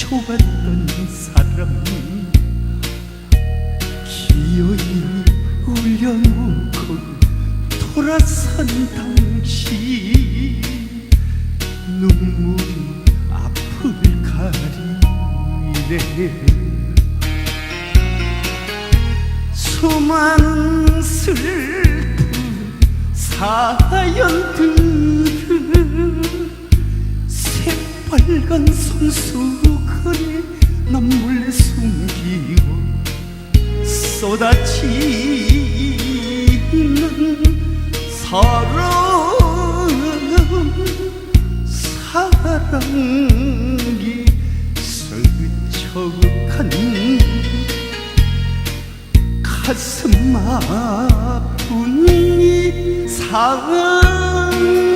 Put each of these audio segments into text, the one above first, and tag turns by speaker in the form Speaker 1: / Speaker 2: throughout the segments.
Speaker 1: 좁았던 사람이 기어이 울려놓고 돌아선 당시 눈물이 앞을 가리네. 수많은 슬픈 사연들 빨간 손수건에 눈물 숨기고 쏟아지는 사랑 사랑이 스쳐간 가슴 아픈 이 상처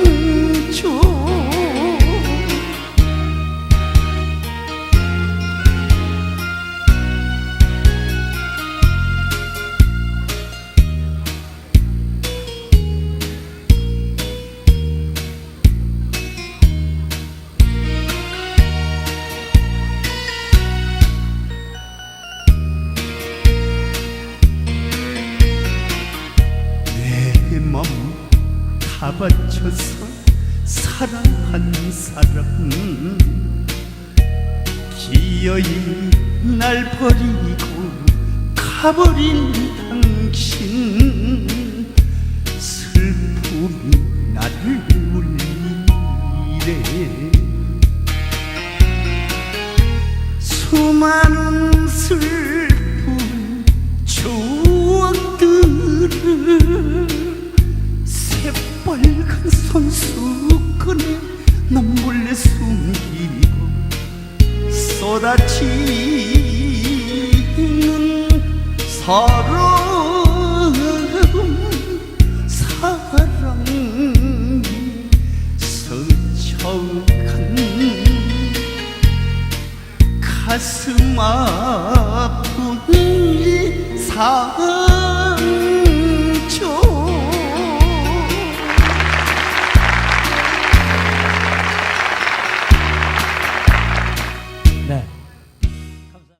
Speaker 1: 다 바쳐서 사랑한 사람. 기어이 날 버리고 가버린 당신. 슬픔이 나를 울리래 수많은 슬픈 눈물내 숨기고 쏟아지는 사랑 사랑이 스쳐간 가슴 아픈 이 상처